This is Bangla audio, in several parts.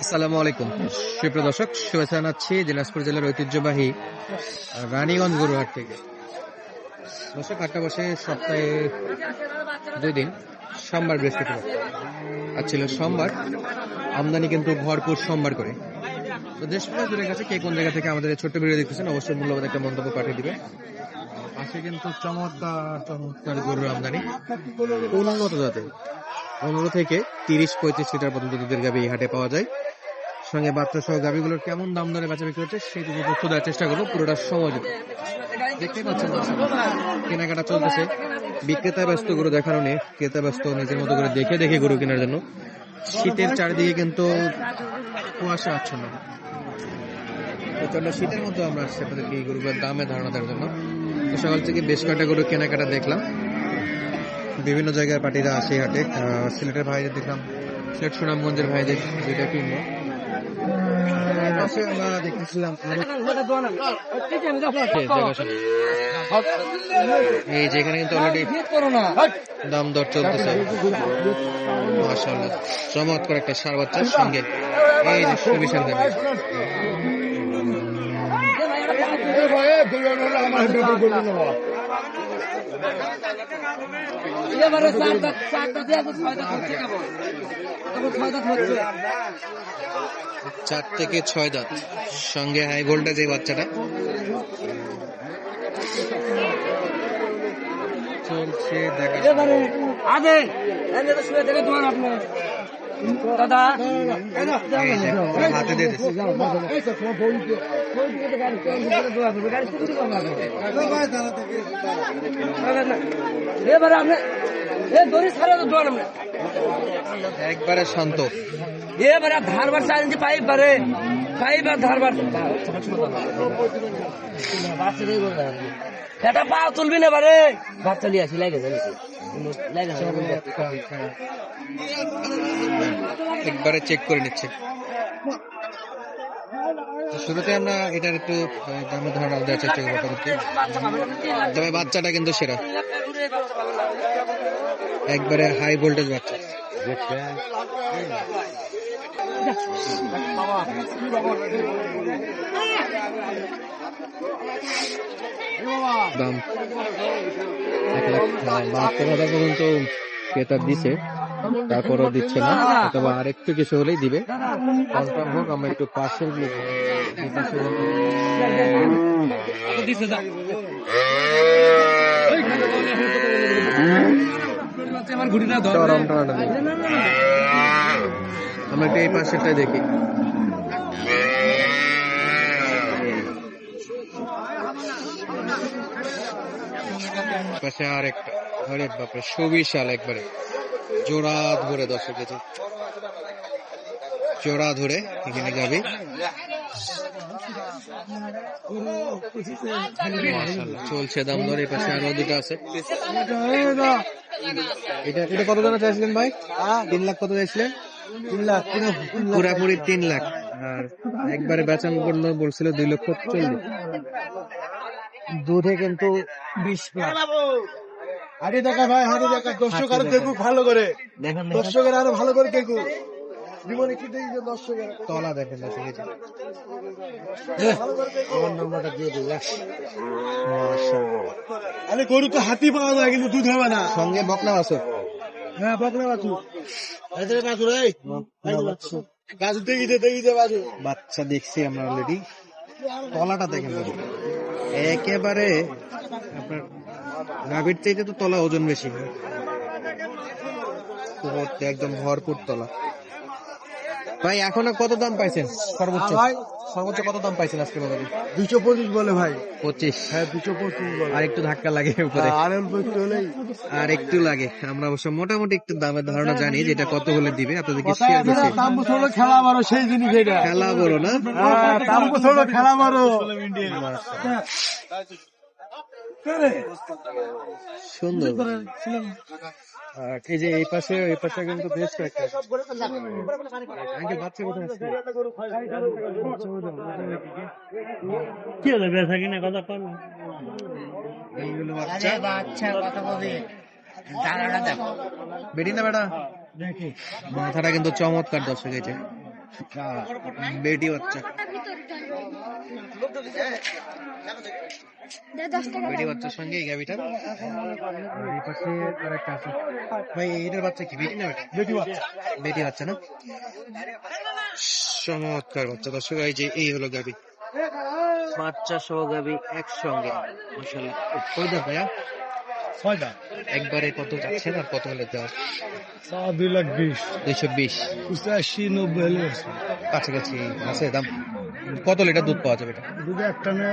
আসসালামু আলাইকুম। সুপ্রিয় দর্শক শুভেচ্ছা জানাচ্ছি দিনাজপুর জেলার ঐতিহ্যবাহী রানীগঞ্জ গরুহাট থেকে। দর্শক হাটটা বসে সপ্তাহে দুই দিন সোমবার বৃহস্পতিবার। আর ছিল সোমবার আমদানি কিন্তু ভরপুর সোমবার করে। তো দেশ জুড়ে গেছে কে কোন জায়গা থেকে আমাদের ছোট্ট ভিডিও দেখতেছেন অবশ্যই মূল্যবান একটা মন্তব্য পাঠিয়ে দিবে পাশে কিন্তু চমৎকার চমৎকার গরুর আমদানি। উন্নত জাতের। পনেরো থেকে তিরিশ পঁয়ত্রিশ লিটার পর্যন্ত দুধের গাভি এই হাটে পাওয়া যায়। সঙ্গে বাচ্চা সহ গাভিগুলোর কেমন দাম দরে বেচা বিক্রি হচ্ছে সেই তথ্য দেওয়ার চেষ্টা করব পুরোটা সময় দেবো দেখতেই পাচ্ছেন কেনাকাটা চলতেছে। বিক্রেতা ব্যস্ত গরু দেখানো নেই ক্রেতা ব্যস্ত নিজের মতো করে দেখে দেখে গরু কেনার জন্য। শীতের চারিদিকে কিন্তু কুয়াশা আচ্ছন্ন। প্রচণ্ড শীতের মধ্যে আমরা আসছি আপনাদেরকে এই গরুগুলোর দামে ধারণা দেওয়ার জন্য। সকাল থেকে বেশ কয়েকটা গরু কেনাকাটা দেখলাম। বিভিন্ন জায়গার পার্টিরা আসে হাটে। সিলেটের ভাইদের দেখলাম সিলেট সুনামগঞ্জের ভাইদের যেটা কিনবো আমরা দেখতেছিলাম এই যেখানে কিন্তু অলরেডি দাম দর চলতেছে। চমৎকার একটা সার বাচ্চার সঙ্গে। এই যে সুবিশাল দেবে এবারে চার চারটা দিয়ে এখন এখন চার থেকে ছয় দাঁত। সঙ্গে হাই ভোল্টেজ এই বাচ্চাটা। চলছে দেখা আগে শুয়ে তোমার আপনি দাদা এই যে, পুরো হাতে দিয়ে দিচ্ছে। এবারে আপনি এ দড়ি ছাড়া তো দোয়ান আপনি একবারে শান্ত। এবারে ধারবার চাইলেন যে পাইপ বারে পাইপ আর ধারবার এটা পা তুলবি না বারে ভাত চলি আসি লাগে একবারে চেক করে নিচ্ছে। শুরুতে আমরা এটার একটু দামের ধারণা দেওয়ার চেষ্টা করব আপনাদেরকে। তবে বাচ্চাটা কিন্তু সেরা। একবারে হাই ভোল্টেজ বাচ্চা। দাম। এক লাখ বাহাত্তর হাজার পর্যন্ত ক্রেতা দিছে। তারপরও দিচ্ছে না, অথবা আরেকটু কিছু হলেই দিবে। কনফার্ম হোক, আমরা একটু দেখি। আমরা একটু এই পাশেরটাই দেখি। পাশে আর একটা আরে বাপরে সুবিশাল একবারে। জোড়া ধরে, দর্শক জোড়া ধরে, এখানে যাবি। চলছে দাম দর, এই পাশে আরও দুটো আছে। এটা এটা কত দামে চাইছিলেন ভাই? তিন লাখ কত চাইছিলেন? তিন লাখ পুরাপুরি তিন লাখ। আর একবারে বেচান করল বলছিল দুই লক্ষ চল্লিশ। দুধে কিন্তু বিশ প্লাস হাঁটি দেখা ভাই হাঁটি দেখা। দর্শক আরও দেখুক ভালো করে। দর্শকের আরও ভালো করে দেখুক। জীবনে কি দেখি দর্শকের? তলা দেখেন না ঠিক আছে আমার নম্বরটা দিয়ে দিই আরে গরু তো হাতি পাওয়া যায় কিন্তু দুধ হবে না। সঙ্গে বকনা বাসর হ্যাঁ বকনা বাছু এদের বাছু রে বাছু দেখি দে দেখি দে বাছু বাচ্চা দেখছি আমরা অলরেডি তলাটা দেখেন। একেবারে আপনার গাভীর চাইতে তো তলা ওজন বেশি। একদম ভরপুর তলা। ভাই এখনও কত দাম পাইছেন? সর্বোচ্চ। ভাই সর্বোচ্চ কত দাম পাইছেন আজকে বাজারে? দুশো পঁচিশ বলে ভাই। পঁচিশ। হ্যাঁ দুশো পঁচিশ বলে। আর একটু ধাক্কা লাগে উপরে। আর অল্প একটু লাগে। আমরা অবশ্য মোটামুটি একটু দামের ধারণা জানি যেটা কত হলে দিবে। আপনাদেরকে শেয়ার খেলা মারো সেই জিনিস এটা। খেলা বড় না? হ্যাঁ, খেলা মারো সুন্দর। এই যে এই পাশে এই পাশে কিন্তু বেশ কয়েকটা। বাচ্চা কোথায় আছে? কি হলো বেচা কিনা কথা কর এইগুলো বাচ্চা? বেটি না বেটা মাথাটা কিন্তু চমৎকার দর্শক এই যে বেটি বাচ্চা। বেটি বাচ্চার সঙ্গে এই গাভিটা আর এই পাশে আরেকটা আছে। ভাই এটার বাচ্চা কি? বেটি না বেটি বেটি বাচ্চা। বেটি বাচ্চা না? চমৎকার বাচ্চা। দর্শক এই যে এই হলো গাভি বাচ্চা সহ গাভি একসঙ্গে ভাইয়া? ছয়টা একবারে কত যাচ্ছেন আর কত হলে দেওয়া? দুই লাখ বিশ। দুইশো বিশ। পঁচাশি নব্বই হলে কাছাকাছি আছে দাম? কত লিটার দুধ পাওয়া যাবে এটা? দুটো একটা নে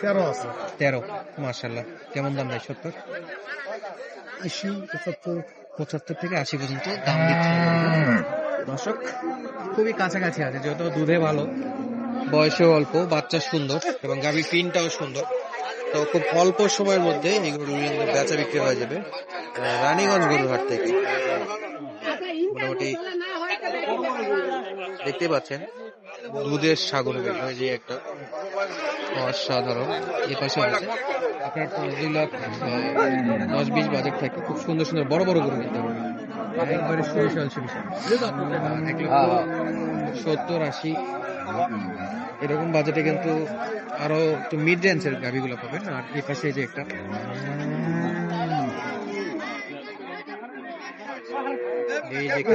তেরো আছে। তেরো মার্শাল্লাহ কেমন দাম ভাই সত্তর? আশি পঁচাত্তর। পঁচাত্তর থেকে আশি পর্যন্ত দাম দিচ্ছে। দর্শক খুবই কাছাকাছি আছে যেহেতু দুধে ভালো। বয়সেও অল্প বাচ্চা সুন্দর এবং গাভীর পিনটাও সুন্দর। তো খুব অল্প সময়ের মধ্যে এগুলো কিন্তু বেচা বিক্রি হয়ে যাবে রানীগঞ্জ গরুহাট থেকে। মোটামুটি দেখতে পাচ্ছেন দুধের সাগর যে একটা অসাধারণ। এ পাশে আছে আপনার পাঁচ দুই লাখ দশ বিশ বাজেট থাকে খুব সুন্দর সুন্দর বড় বড় গরু কিনতে পারবেন একবারে সুবিশাল সুবিশাল এক লক্ষ সত্তর আশি। এরকম বাজেটে কিন্তু আরও একটু মিড রেঞ্জের গাভিগুলো পাবেন। আর এই পাশে যে একটা এই যে একটা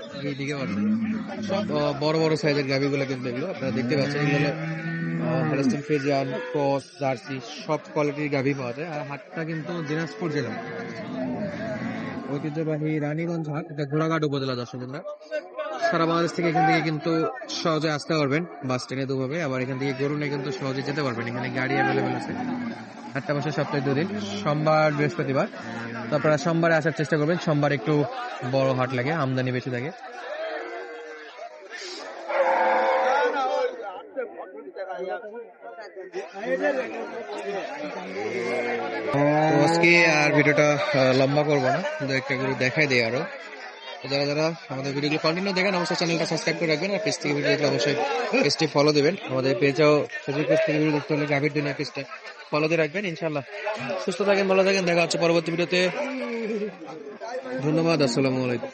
এইদিকে। সব বড় বড় সাইজের গাভি গুলো কিন্তু এগুলো আপনারা দেখতে পাচ্ছেন এগুলো হলস্টিন ফ্রিজিয়ান ক্রস জার্সি সব কোয়ালিটির গাভি পাওয়া যায় আর হাটটা কিন্তু দিনাজপুর জেলা ঐতিহ্যবাহী রানীগঞ্জ হাট, এটা ঘোড়াঘাট উপজেলা দর্শক। সারা বাংলাদেশ থেকে এখান থেকে কিন্তু সহজে আসতে পারবেন বাস ট্রেনে দুভাবে। আবার এখান থেকে গরু নিয়ে কিন্তু সহজে যেতে পারবেন। এখানে গাড়ি অ্যাভেলেবেল আছে। আটটা বছর সপ্তাহে দুদিন। সোমবার, বৃহস্পতিবার। তো আপনারা সোমবারে আসার চেষ্টা করবেন। সোমবার একটু বড় হাট লাগে, আমদানি বেশি থাকে। আজকে আর ভিডিওটা লম্বা করব না। একটা করে দেখাই দেয় আরও। যারা যারা আমাদের ভিডিওগুলো কন্টিনিউ দেখেন, অবশ্যই চ্যানেলটা সাবস্ক্রাইব করে রাখবেন। আর পেজ থেকে ভিডিও দেখলে অবশ্যই পেজটি ফলো দেবেন। আমাদের পেজও ফেসবুক পেজ থেকে ভিডিও দেখতে হলে গাভীর দুনিয়া পেজটা ফলো দিয়ে রাখবেন ইনশাল্লাহ সুস্থ থাকেন, ভালো থাকেন, দেখা হচ্ছে পরবর্তী ভিডিওতে। ধন্যবাদ, আসসালামু আলাইকুম।